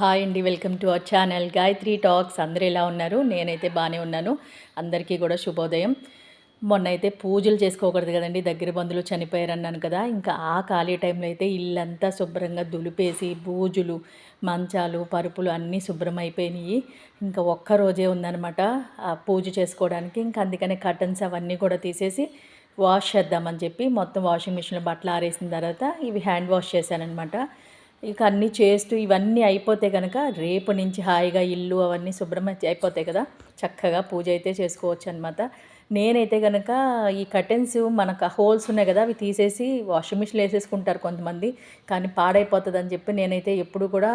Hi అండి welcome to our channel. Gayatri talks. అందరూ ఎలా ఉన్నారు? నేనైతే బాగానే ఉన్నాను. అందరికీ కూడా శుభోదయం. మొన్న అయితే పూజలు చేసుకోకూడదు కదండి దగ్గర బంధువులు చనిపోయారు అన్నాను కదా. ఇంకా ఆ ఖాళీ టైంలో అయితే ఇల్లంతా శుభ్రంగా దులిపేసి బూజులు మంచాలు పరుపులు అన్నీ శుభ్రం అయిపోయినాయి. ఇంకా ఒక్క రోజే ఉందన్నమాట ఆ పూజ చేసుకోవడానికి. ఇంకా అందుకనే కర్టన్స్ అవన్నీ కూడా తీసేసి వాష్ చేద్దామని చెప్పి మొత్తం వాషింగ్ మిషన్లో బట్టలు ఆరేసిన తర్వాత ఇవి హ్యాండ్ వాష్ చేశానమాట ఇక అన్నీ చేస్తూ ఇవన్నీ అయిపోతే కనుక రేపు నుంచి హాయిగా ఇల్లు అవన్నీ శుభ్రం అయిపోతాయి కదా. చక్కగా పూజ అయితే చేసుకోవచ్చు అనమాట నేనైతే కనుక ఈ కర్టెన్స్ మనకు హోల్స్ ఉన్నాయి కదా అవి తీసేసి వాషింగ్ మిషన్లో వేసేసుకుంటారు కొంతమంది. కానీ పాడైపోతుంది అని చెప్పి నేనైతే ఎప్పుడు కూడా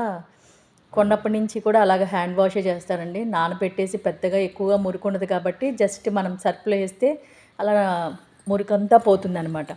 కొన్నప్పటి నుంచి కూడా అలాగ హ్యాండ్ వాషే చేస్తానండి. నానబెట్టేసి పెద్దగా ఎక్కువగా మురుకుండదు కాబట్టి జస్ట్ మనం సర్ఫ్లో వేస్తే అలా మురికంతా పోతుందనమాట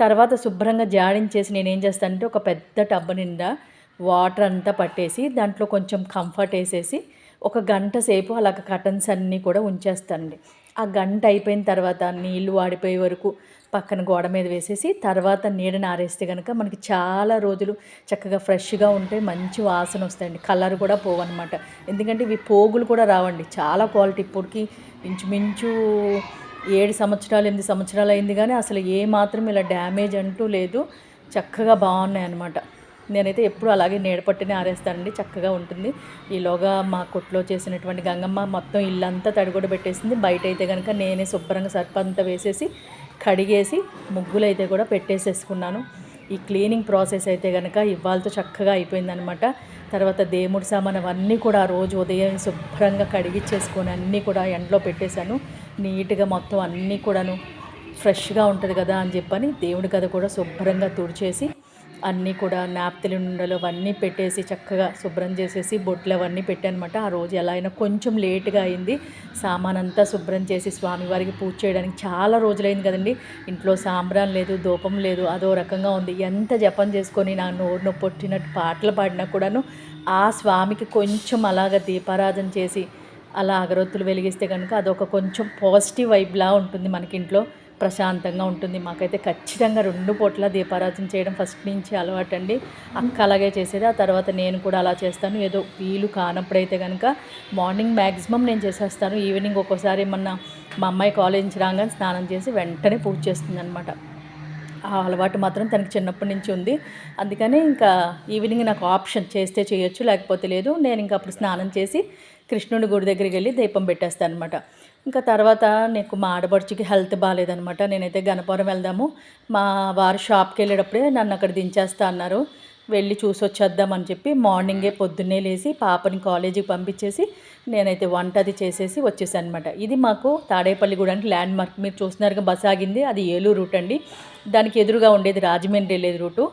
తర్వాత శుభ్రంగా జాడించేసి నేను ఏం చేస్తానంటే ఒక పెద్ద టబ్ నిండా వాటర్ అంతా పట్టేసి దాంట్లో కొంచెం కంఫర్ట్ వేసేసి ఒక గంట సేపు అలాగ కటన్స్ అన్నీ కూడా ఉంచేస్తానండి. ఆ గంట అయిపోయిన తర్వాత నీళ్ళు వాడిపోయే వరకు పక్కన గోడ మీద వేసేసి తర్వాత నీడని ఆరేస్తే కనుక మనకి చాలా రోజులు చక్కగా ఫ్రెష్గా ఉంటే మంచి వాసన వస్తాయండి. కలర్ కూడా పోవన్నమాట. ఎందుకంటే ఇవి పోగులు కూడా రావండి. చాలా క్వాలిటీ. ఇప్పటికి ఇంచుమించు ఏడు సంవత్సరాలు ఎనిమిది సంవత్సరాలు అయింది కానీ అసలు ఏ మాత్రం ఇలా డ్యామేజ్ అంటూ లేదు. చక్కగా బాగున్నాయి అనమాట నేనైతే ఎప్పుడు అలాగే నీడపట్టినే ఆరేస్తానండి. చక్కగా ఉంటుంది. ఈలోగా మా కొట్లో చేసినటువంటి గంగమ్మ మొత్తం ఇల్లంతా తడిగొడ పెట్టేసింది. బయట అయితే కనుక నేనే శుభ్రంగా సర్పంతా వేసేసి కడిగేసి ముగ్గులు అయితే కూడా పెట్టేసేసుకున్నాను. ఈ క్లీనింగ్ ప్రాసెస్ అయితే కనుక ఇవాళతో చక్కగా అయిపోయిందనమాట తర్వాత దేవుడి సామాన్ అవన్నీ కూడా రోజు ఉదయం శుభ్రంగా కడిగిచ్చేసుకొని అన్నీ కూడా ఎండలో పెట్టేశాను. నీట్గా మొత్తం అన్నీ కూడాను ఫ్రెష్గా ఉంటుంది కదా అని చెప్పని దేవుడి గద కూడా శుభ్రంగా తుడిచేసి అన్నీ కూడా నాప్తిలి ఉండలు అవన్నీ పెట్టేసి చక్కగా శుభ్రం చేసేసి బొట్లు అవన్నీ పెట్టానమాట. ఆ రోజు ఎలా అయినా కొంచెం లేట్గా అయింది. సామాన్ అంతా శుభ్రం చేసి స్వామివారికి పూజ చేయడానికి చాలా రోజులైంది కదండి. ఇంట్లో సాంబ్రాన్ లేదు దూపం లేదు అదో రకంగా ఉంది. ఎంత జపం చేసుకొని నా నోరు నొప్పొట్టినట్టు పాటలు పాడినా కూడాను ఆ స్వామికి కొంచెం అలాగ దీపారాధన చేసి అలా అగరొత్తులు వెలిగిస్తే కనుక అదొక కొంచెం పాజిటివ్ వైబ్లా ఉంటుంది మనకి ఇంట్లో ప్రశాంతంగా ఉంటుంది. మాకైతే ఖచ్చితంగా రెండు పూట్ల దీపారాధన చేయడం ఫస్ట్ నుంచి అలవాటు అండి అక్క అలాగే చేసేది. ఆ తర్వాత నేను కూడా అలా చేస్తాను. ఏదో వీలు కానప్పుడైతే కనుక మార్నింగ్ మ్యాక్సిమం నేను చేసేస్తాను. ఈవినింగ్ ఒక్కోసారి ఏమన్నా మా అమ్మాయి కాలేజ్ రాగానే స్నానం చేసి వెంటనే పూజ చేస్తుంది అనమాట ఆ అలవాటు మాత్రం తనకి చిన్నప్పటి నుంచి ఉంది. అందుకని ఇంకా ఈవినింగ్ నాకు ఆప్షన్ చేస్తే చేయొచ్చు లేకపోతే లేదు. నేను ఇంకా అప్పుడు స్నానం చేసి కృష్ణుడి గుడి దగ్గరికి వెళ్ళి దీపం పెట్టేస్తాను అనమాట ఇంకా తర్వాత నీకు మా ఆడబడుచుకి హెల్త్ బాగాలేదనమాట నేనైతే గణపురం వెళ్దాము. మా వారు షాప్కి వెళ్ళేటప్పుడే నన్ను అక్కడ దించేస్తా అన్నారు. వెళ్ళి చూసి వచ్చేద్దామని చెప్పి మార్నింగే పొద్దున్నే లేచి పాపని కాలేజీకి పంపించేసి నేనైతే వంట అది చేసేసి వచ్చేసాను అనమాట ఇది మాకు తాడేపల్లి గూడానికి ల్యాండ్ మార్క్ మీరు చూస్తున్నారుగా బస్ ఆగింది. అది ఏలూరు రూట్ అండి. దానికి ఎదురుగా ఉండేది రాజమండ్రి వెళ్ళేది రూటు.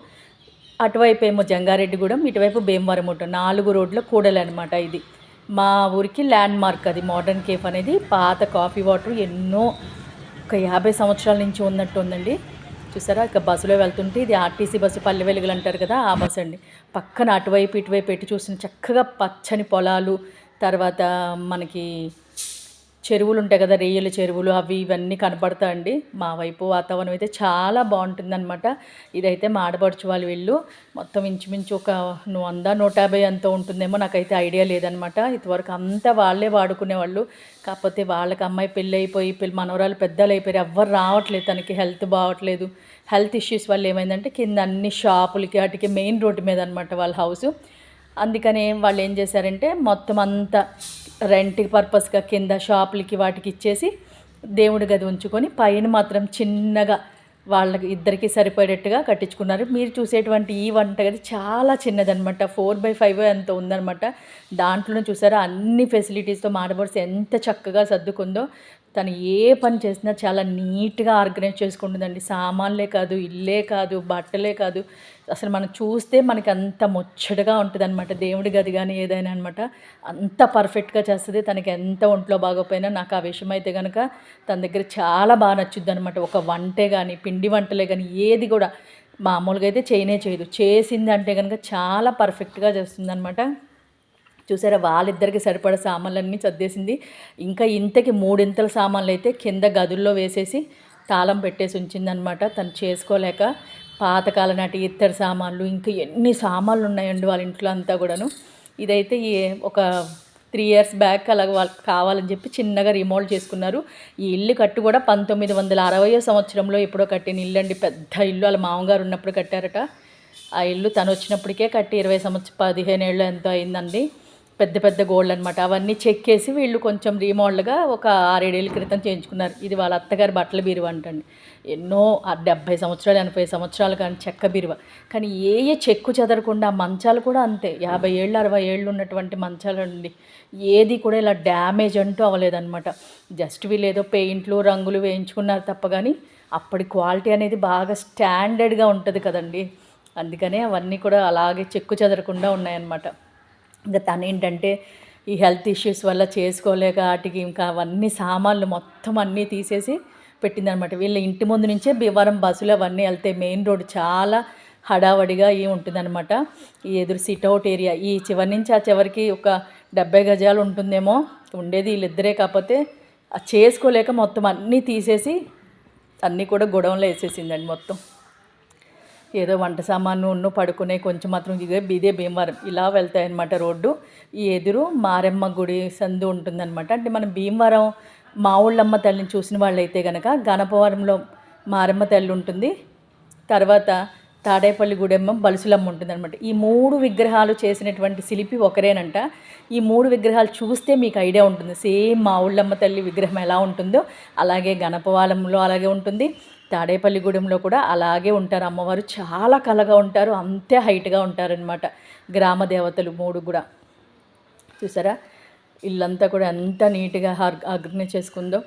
అటువైపు ఏమో జంగారెడ్డిగూడెం ఇటువైపు భీమవరం రూట్. నాలుగు రోడ్ల కూడలు అనమాట ఇది. మా ఊరికి ల్యాండ్ మార్క్ అది మోడర్న్ కేఫ్ అనేది. పాత కాఫీ వాటర్ ఎన్నో ఒక యాభై సంవత్సరాల నుంచి ఉన్నట్టు ఉందండి చూసారా? ఇక బస్సులో వెళ్తుంటే ఇది ఆర్టీసీ బస్సు పల్లె వెలుగులు అంటారు కదా ఆ బస్సు అండి. పక్కన అటువైపు ఇటువైపు పెట్టి చూసిన చక్కగా పచ్చని పొలాలు తర్వాత మనకి చెరువులు ఉంటాయి కదా రేయల చెరువులు అవి ఇవన్నీ కనపడతాయండి మా వైపు వాతావరణం అయితే చాలా బాగుంటుందన్నమాట. ఇదైతే మా ఆడపడుచు వాళ్ళు వీళ్ళు మొత్తం ఇంచుమించు ఒక వంద నూట యాభై అంత ఉంటుందేమో నాకైతే ఐడియా లేదనమాట ఇంతవరకు అంతా వాళ్ళే వాడుకునేవాళ్ళు కాకపోతే వాళ్ళకి అమ్మాయి పెళ్ళి అయిపోయి పెళ్ళి మనవరాలు పెద్దలు అయిపోయారు. ఎవ్వరు రావట్లేదు తనకి. హెల్త్ బాగట్లేదు హెల్త్ ఇష్యూస్ వల్ల ఏమైందంటే కింద అన్ని షాపులకి వాటికి మెయిన్ రోడ్డు మీద అనమాట వాళ్ళ హౌస్. అందుకని వాళ్ళు ఏం చేశారంటే మొత్తం అంతా రెంట్ పర్పస్గా కింద షాపులకి వాటికి ఇచ్చేసి దేవుడి గది ఉంచుకొని పైన మాత్రం చిన్నగా వాళ్ళకి ఇద్దరికి సరిపడేట్టుగా కట్టించుకున్నారు. మీరు చూసేటువంటి ఈ వంటగది చాలా చిన్నదనమాట ఫోర్ బై ఫైవ్ ఎంత ఉందనమాట దాంట్లోనే చూసారా? అన్ని ఫెసిలిటీస్తో మాడబోడ్స్ ఎంత చక్కగా సర్దుకుందో. తను ఏ పని చేసినా చాలా నీట్గా ఆర్గనైజ్ చేసుకుంటుందండి. సామాన్లే కాదు ఇల్లే కాదు బట్టలే కాదు. అసలు మనం చూస్తే మనకి అంత ముచ్చటగా ఉంటుంది అనమాట దేవుడి గది కానీ ఏదైనా అనమాట అంత పర్ఫెక్ట్గా చేస్తుంది. తనకి ఎంత ఒంట్లో బాగోపోయినా నాకు ఆ విషయం అయితే కనుక తన దగ్గర చాలా బాగా నచ్చుద్ది అనమాట ఒక వంటే కానీ పిండి వంటలే కానీ ఏది కూడా మామూలుగా అయితే చేయనే చేయదు. చేసింది అంటే కనుక చాలా పర్ఫెక్ట్గా చేస్తుంది అనమాట చూసారా? వాళ్ళిద్దరికి సరిపడ సామాన్లన్నీ చద్దేసింది. ఇంకా ఇంతకి మూడింతల సామాన్లు అయితే కింద గదుల్లో వేసేసి తాళం పెట్టేసి ఉంచిందనమాట తను చేసుకోలేక పాతకాల నాటి ఇత్తడి సామాన్లు ఇంకా ఎన్ని సామాన్లు ఉన్నాయండి వాళ్ళ ఇంట్లో అంతా కూడాను. ఇదైతే ఈ ఒక త్రీ ఇయర్స్ బ్యాక్ అలాగ వాళ్ళకి కావాలని చెప్పి చిన్నగా రిమోల్డ్ చేసుకున్నారు. ఈ ఇల్లు కట్టు కూడా పంతొమ్మిది వందల అరవయో సంవత్సరంలో ఎప్పుడో కట్టిన ఇల్లు అండి పెద్ద ఇల్లు. వాళ్ళ మామగారు ఉన్నప్పుడు కట్టారట. ఆ ఇల్లు తను వచ్చినప్పటికే కట్టి ఇరవై సంవత్సరం పదిహేను ఏళ్ళు ఎంతో అయిందండి. పెద్ద పెద్ద గోల్డ్ అనమాట అవన్నీ చెక్కేసి వీళ్ళు కొంచెం రీమోడల్గా ఒక ఆరేడేళ్ళ క్రితం చేయించుకున్నారు. ఇది వాళ్ళ అత్తగారి బట్టల బీరువ అంటండి. ఎన్నో డెబ్భై సంవత్సరాలు ఎనభై సంవత్సరాలు కానీ చెక్క బీరువ. కానీ ఏ ఏ చెక్కు చెదరకుండా మంచాలు కూడా అంతే. యాభై ఏళ్ళు అరవై ఏళ్ళు ఉన్నటువంటి మంచాలు అండి. ఏది కూడా ఇలా డ్యామేజ్ అంటూ అవ్వలేదన్నమాట. జస్ట్ వీళ్ళు ఏదో పెయింట్లు రంగులు వేయించుకున్నారు తప్ప కానీ అప్పటి క్వాలిటీ అనేది బాగా స్టాండర్డ్గా ఉంటుంది కదండి. అందుకనే అవన్నీ కూడా అలాగే చెక్కు చెదరకుండా ఉన్నాయన్నమాట. ఇంకా తను ఏంటంటే ఈ హెల్త్ ఇష్యూస్ వల్ల చేసుకోలేక వాటికి ఇంకా అవన్నీ సామాన్లు మొత్తం అన్నీ తీసేసి పెట్టిందనమాట. వీళ్ళ ఇంటి ముందు నుంచే భీవరం బస్సులు అవన్నీ వెళ్తే మెయిన్ రోడ్ చాలా హడావడిగా ఏ ఉంటుందన్నమాట ఈ ఎదురు సిట్అవుట్ ఏరియా ఈ చివరి నుంచి ఆ చివరికి ఒక డెబ్బై గజాలు ఉంటుందేమో ఉండేది వీళ్ళిద్దరే కాకపోతే చేసుకోలేక మొత్తం అన్నీ తీసేసి అన్నీ కూడా గొడవలో వేసేసిందండి మొత్తం. ఏదో వంట సామాను ఉన్ను పడుకునే కొంచెం మాత్రం ఇదే ఇదే భీమవరం. ఇలా వెళ్తాయన్నమాట రోడ్డు. ఈ ఎదురు మారెమ్మ గుడి సందు ఉంటుందన్నమాట. అంటే మనం భీమవరం మా ఊళ్ళమ్మ తల్లిని చూసిన వాళ్ళైతే కనుక గణపవరంలో మారెమ్మ తల్లి ఉంటుంది. తర్వాత తాడేపల్లి గుడెమ్మ బలుసులమ్మ ఉంటుందన్నమాట. ఈ మూడు విగ్రహాలు చేసినటువంటి శిల్పి ఒకరేనంట. ఈ మూడు విగ్రహాలు చూస్తే మీకు ఐడియా ఉంటుంది. సేమ్ మా ఊళ్ళమ్మ తల్లి విగ్రహం ఎలా ఉంటుందో అలాగే గణపవాలంలో అలాగే ఉంటుంది. తాడేపల్లిగూడెంలో కూడా అలాగే ఉంటారు. అమ్మవారు చాలా కలగా ఉంటారు. అంతే హైట్గా ఉంటారనమాట గ్రామ దేవతలు మూడు కూడా. చూసారా? ఇల్లంతా కూడా ఎంత నీట్గా అగ్ని చేసుకుందో.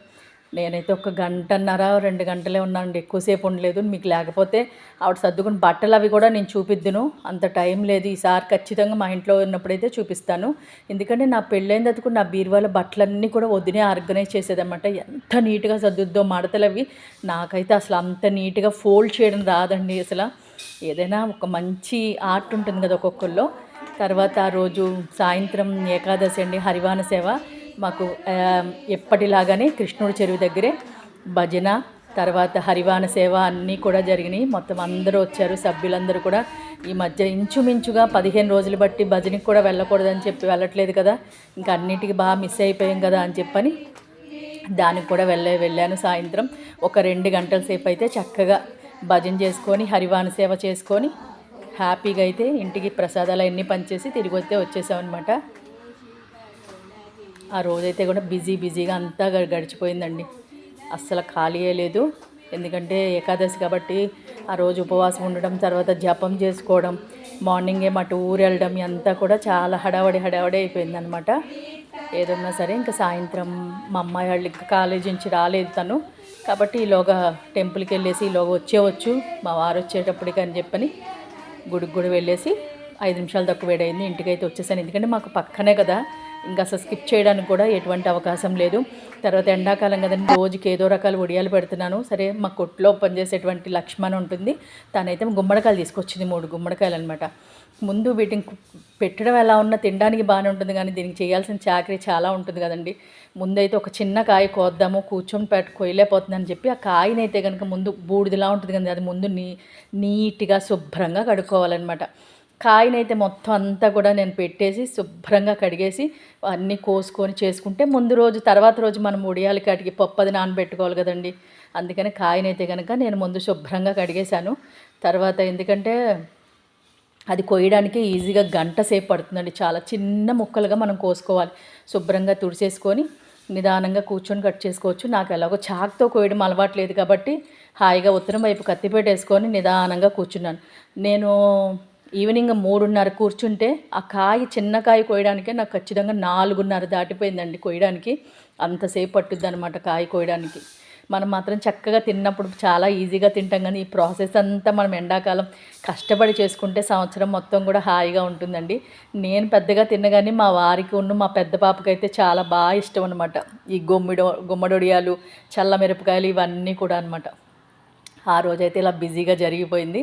నేనైతే ఒక గంటన్నర రెండు గంటలే ఉన్నానండి. ఎక్కువసేపు ఉండలేదు. మీకు లేకపోతే ఆవిడ సర్దుకుని బట్టలు అవి కూడా నేను చూపిద్దును. అంత టైం లేదు. ఈసారి ఖచ్చితంగా మా ఇంట్లో ఉన్నప్పుడైతే చూపిస్తాను. ఎందుకంటే నా పెళ్ళైన తదుకు నా బీరువాల బట్టలన్నీ కూడా వదినే ఆర్గనైజ్ చేసేదన్నమాట. ఎంత నీట్గా సర్దుద్దో మడతలు అవి. నాకైతే అసలు అంత నీట్గా ఫోల్డ్ చేయడం రాదండి అసలు. ఏదైనా ఒక మంచి ఆర్ట్ ఉంటుంది కదా ఒక్కొక్కరిలో తర్వాత ఆ రోజు సాయంత్రం ఏకాదశి అండి హరివాన సేవ. మాకు ఎప్పటిలాగానే కృష్ణుడి చెరువు దగ్గరే భజన తర్వాత హరివాన సేవ అన్నీ కూడా జరిగినాయి. మొత్తం అందరూ వచ్చారు సభ్యులందరూ కూడా. ఈ మధ్య ఇంచుమించుగా పదిహేను రోజులు బట్టి భజనకి కూడా వెళ్ళకూడదని చెప్పి వెళ్ళట్లేదు కదా. ఇంకా అన్నిటికీ బాగా మిస్ అయిపోయాం కదా అని చెప్పని దానికి కూడా వెళ్ళే వెళ్ళాను సాయంత్రం. ఒక రెండు గంటల సేపు అయితే చక్కగా భజన చేసుకొని హరివాన సేవ చేసుకొని హ్యాపీగా అయితే ఇంటికి ప్రసాదాలు అన్నీ పనిచేసి తిరిగి వస్తే వచ్చేసామన్నమాట. ఆ రోజైతే కూడా బిజీ బిజీగా అంతా గడిచిపోయిందండి. అస్సలు ఖాళీ లేదు. ఎందుకంటే ఏకాదశి కాబట్టి ఆ రోజు ఉపవాసం ఉండడం తర్వాత జపం చేసుకోవడం మార్నింగే ఏమో ఊరు వెళ్ళడం అంతా కూడా చాలా హడావడి హడావడి అయిపోయిందనమాట. ఏదన్నా సరే ఇంకా సాయంత్రం మా అమ్మాయి వాళ్ళు ఇంకా కాలేజీ నుంచి రాలేదు తను. కాబట్టి ఈలోగా టెంపుల్కి వెళ్ళేసి ఈలోగా వచ్చేవచ్చు. మా వారు వచ్చేటప్పటికి అని చెప్పని గుడికి కూడా వెళ్ళేసి ఐదు నిమిషాలు తక్కువ వేడైంది. ఇంటికైతే వచ్చేసాను. ఎందుకంటే మాకు పక్కనే కదా. ఇంకా అసలు స్కిప్ చేయడానికి కూడా ఎటువంటి అవకాశం లేదు. తర్వాత ఎండాకాలం కదండి రోజుకి ఏదో రకాల ఒడియాలు పెడుతున్నాను. సరే మా కొట్లో పనిచేసేటువంటి లక్ష్మణ్ ఉంటుంది. తనైతే గుమ్మడికాయలు తీసుకొచ్చింది మూడు గుమ్మడికాయలు అనమాట ముందు వీటిని పెట్టడం ఎలా ఉన్నా తినడానికి బాగానే ఉంటుంది కానీ దీనికి చేయాల్సిన చాకరీ చాలా ఉంటుంది కదండి. ముందైతే ఒక చిన్న కాయ కోద్దాము కూర్చొని పెట్ట కొయ్యలేకపోతుందని చెప్పి ఆ కాయనైతే కనుక ముందు బూడిదిలా ఉంటుంది కదా అది ముందు నీ నీట్గా శుభ్రంగా కడుక్కోవాలన్నమాట. కాయనైతే మొత్తం అంతా కూడా నేను పెట్టేసి శుభ్రంగా కడిగేసి అన్నీ కోసుకొని చేసుకుంటే ముందు రోజు తర్వాత రోజు మనం ఉడియాలి కడిగి పప్పు అది నానబెట్టుకోవాలి కదండి. అందుకని కాయనైతే కనుక నేను ముందు శుభ్రంగా కడిగేశాను. తర్వాత ఎందుకంటే అది కొయ్యడానికి ఈజీగా గంట సేపు పడుతుందండి. చాలా చిన్న ముక్కలుగా మనం కోసుకోవాలి. శుభ్రంగా తుడిచేసుకొని నిదానంగా కూర్చొని కట్ చేసుకోవచ్చు. నాకు ఎలాగో చాక్తో కోయడం అలవాటు లేదు కాబట్టి హాయిగా ఉత్తరం వైపు కత్తిపేట వేసుకొని నిదానంగా కూర్చున్నాను. నేను ఈవినింగ్ మూడున్నర కూర్చుంటే ఆ కాయ చిన్న కాయ కోయడానికే నాకు ఖచ్చితంగా నాలుగున్నర దాటిపోయిందండి కోయడానికి. అంతసేపు పట్టుద్ది అనమాట కాయ కోయడానికి. మనం మాత్రం చక్కగా తిన్నప్పుడు చాలా ఈజీగా తింటాం కానీ ఈ ప్రాసెస్ అంతా మనం ఎండాకాలం కష్టపడి చేసుకుంటే సంవత్సరం మొత్తం కూడా హాయిగా ఉంటుందండి. నేను పెద్దగా తిన్నగానే మా వారికి ఉన్న మా పెద్ద పాపకైతే చాలా బాగా ఇష్టం అనమాట ఈ గుమ్మిడో గుమ్మడొడియాలు చల్ల మిరపకాయలు ఇవన్నీ కూడా అనమాట ఆ రోజైతే ఇలా బిజీగా జరిగిపోయింది.